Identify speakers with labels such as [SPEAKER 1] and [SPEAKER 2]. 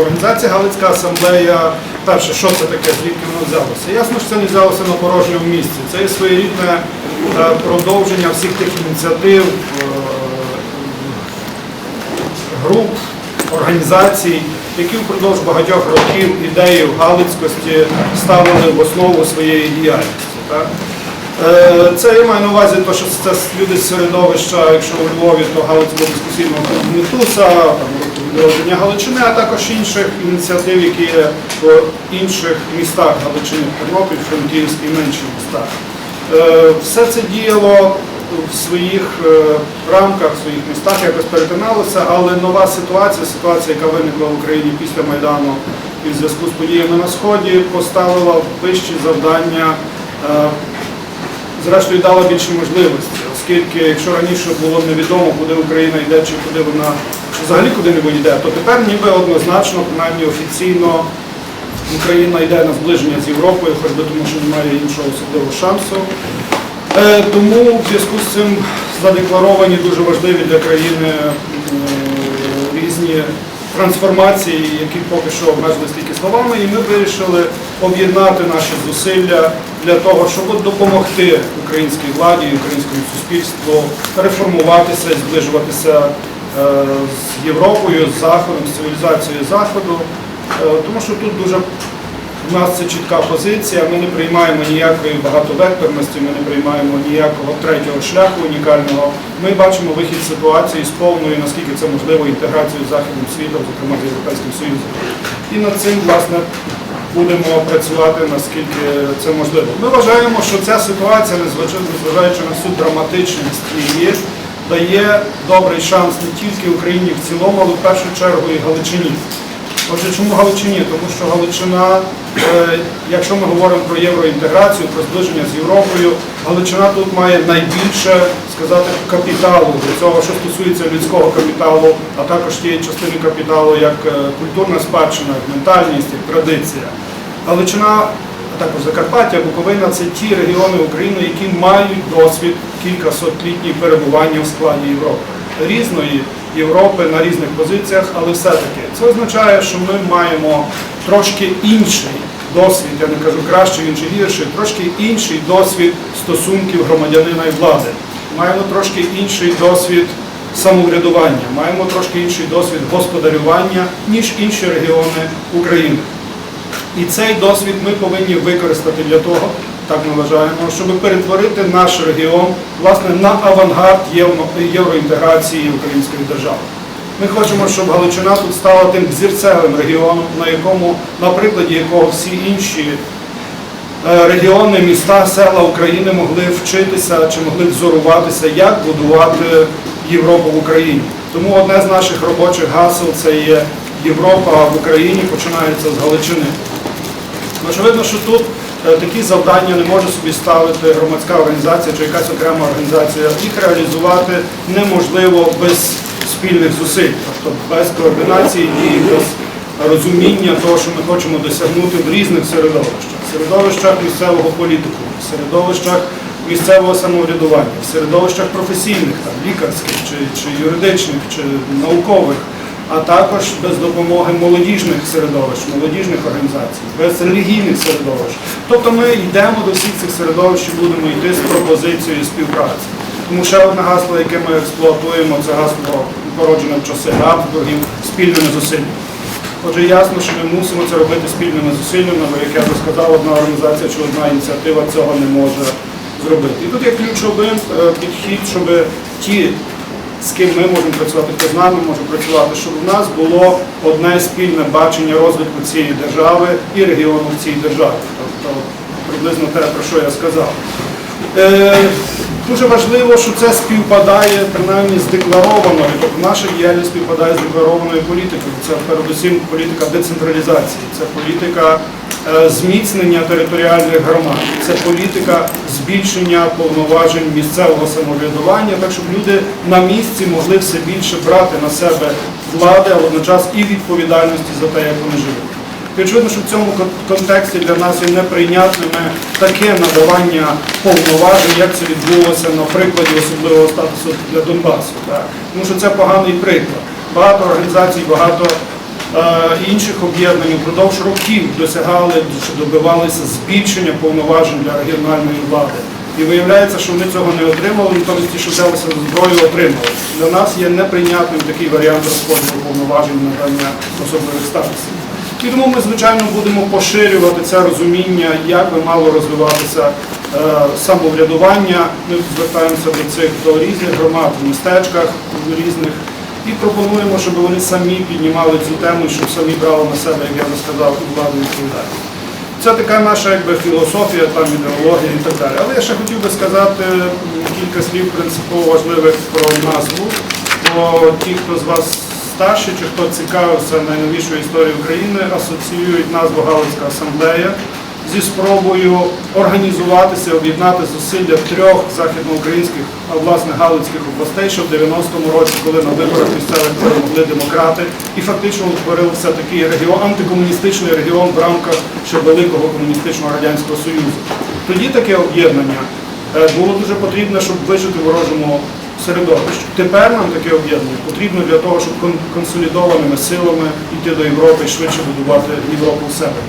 [SPEAKER 1] Організація Галицька асамблея, перше, що це таке, звідки воно взялося? Ясно, що це не взялося на порожньому місці. Це є своєрідне е, продовження всіх тих ініціатив, е, груп, організацій, які впродовж багатьох років ідею Галицькості ставили в основу своєї діяльності. Е, Це я маю на увазі, що це люди з середовища, якщо у Львові, то Галицького дискусійного клубу Мітуса, там, відродження Галичини, а також інших ініціатив, які є в інших містах Галичини, Тернопіль, Франківськ і менші міста. Е, Все це діяло в своїх е, рамках, в своїх містах, якось перетиналося, але нова ситуація, ситуація, яка виникла в Україні після Майдану і в зв'язку з подіями на Сході, поставила вищі завдання е, зрештою дала більші можливості, оскільки якщо раніше було невідомо, куди Україна йде чи куди вона взагалі куди-небудь йде, то тепер ніби однозначно, принаймні офіційно, Україна йде на зближення з Європою, хоч би тому, що немає іншого особливого шансу. Е, Тому в зв'язку з цим задекларовані дуже важливі для країни е, різні трансформації, які поки що обмежились тільки словами, і ми вирішили об'єднати наші зусилля для того, щоб допомогти українській владі і українському суспільству реформуватися і зближуватися з Європою, з Заходом, з цивілізацією Заходу. Е, Тому що тут дуже у нас це чітка позиція, ми не приймаємо ніякої багатовекторності, ми не приймаємо ніякого третього шляху унікального. Ми бачимо вихід ситуації з повною, наскільки це можливо, інтеграцією з західним світом, зокрема з Європейським Союзом. І над цим, власне, будемо працювати наскільки це можливо. Ми вважаємо, що ця ситуація, незважаючи на всю драматичність її, дає добрий шанс не тільки Україні в цілому, але в першу чергу і Галичині. Отже, чому Галичині? Тому що Галичина, е, якщо ми говоримо про євроінтеграцію, про зближення з Європою, Галичина тут має найбільше сказати капіталу для цього, що стосується людського капіталу, а також тієї частини капіталу, як е, культурна спадщина, як ментальність, як традиція. Галичина, також Закарпаття, Буковина це ті регіони України, які мають досвід кількасотлітніх перебування в складі Європи. Різної Європи на різних позиціях, але все-таки це означає, що ми маємо трошки інший досвід, я не кажу кращий, він чи гірший, трошки інший досвід стосунків громадянина і влади. Маємо трошки інший досвід самоврядування, маємо трошки інший досвід господарювання, ніж інші регіони України. І цей досвід ми повинні використати для того, так ми вважаємо, щоб перетворити наш регіон власне на авангард євроінтеграції української держави. Ми хочемо, щоб Галичина тут стала тим зірцевим регіоном, на якому, на прикладі якого всі інші е, регіони, міста, села України могли вчитися чи могли взоруватися, як будувати Європу в Україні. Тому одне з наших робочих гасел це є Європа в Україні, починається з Галичини. Очевидно, що тут е, такі завдання не може собі ставити громадська організація чи якась окрема організація. Їх реалізувати неможливо без спільних зусиль, тобто без координації і без розуміння того, що ми хочемо досягнути в різних середовищах, В середовищах місцевого політику, в середовищах місцевого самоврядування, в середовищах професійних, там, лікарських чи, чи юридичних, чи наукових а також без допомоги молодіжних середовищ, молодіжних організацій, без релігійних середовищ. Тобто ми йдемо до всіх цих середовищ і будемо йти з пропозицією співпраці. Тому ще одне гасло, яке ми експлуатуємо, це гасло породжене в часи Габсбургів спільними зусиллями. Отже, ясно, що ми мусимо це робити спільними зусиллями, бо, як я вже сказав, одна організація чи одна ініціатива цього не може зробити. І тут є ключовим е, підхід, щоб ті з ким ми можемо працювати, хто з нами може працювати, щоб в нас було одне спільне бачення розвитку цієї держави і регіону в цій державі. Тобто приблизно те, про що я сказав. Е, Дуже важливо, що це співпадає принаймні з декларованою, тобто наша діяльність співпадає з декларованою політикою. Це передусім політика децентралізації, це політика зміцнення територіальних громад, це політика збільшення повноважень місцевого самоврядування, так щоб люди на місці могли все більше брати на себе влади, а водночас і відповідальності за те, як вони живуть. І що в цьому контексті для нас є неприйнятними таке надавання повноважень, як це відбулося на прикладі особливого статусу для Донбасу. Тому що це поганий приклад. Багато організацій, багато е, інших об'єднань упродовж років досягали чи добивалися збільшення повноважень для регіональної влади. І виявляється, що вони цього не отримали, натомість що взялися зброю, отримали. Для нас є неприйнятним такий варіант розподілу повноважень надання особливих статусів. І тому ми, звичайно, будемо поширювати це розуміння, як би мало розвиватися е, самоврядування. Ми звертаємося до цих до різних громад в містечках в різних і пропонуємо, щоб вони самі піднімали цю тему, щоб самі брали на себе, як я вже сказав, владу відповідальність. Це така наша якби, філософія, там, ідеологія і так далі. Але я ще хотів би сказати кілька слів принципово важливих про назву. Бо ті, хто з вас старші чи хто цікавився найновішою історією України, асоціюють назву Галицька асамблея зі спробою організуватися, об'єднати зусилля трьох західноукраїнських, а власне Галицьких областей, ще в 90-му році, коли на виборах місцевих перемогли демократи, і фактично утворився такий регіон, антикомуністичний регіон в рамках ще великого комуністичного радянського союзу. Тоді таке об'єднання е, було дуже потрібно, щоб вижити ворожому середовищі. Тепер нам таке об'єднання потрібно для того, щоб консолідованими силами йти до Європи і швидше будувати Європу в себе.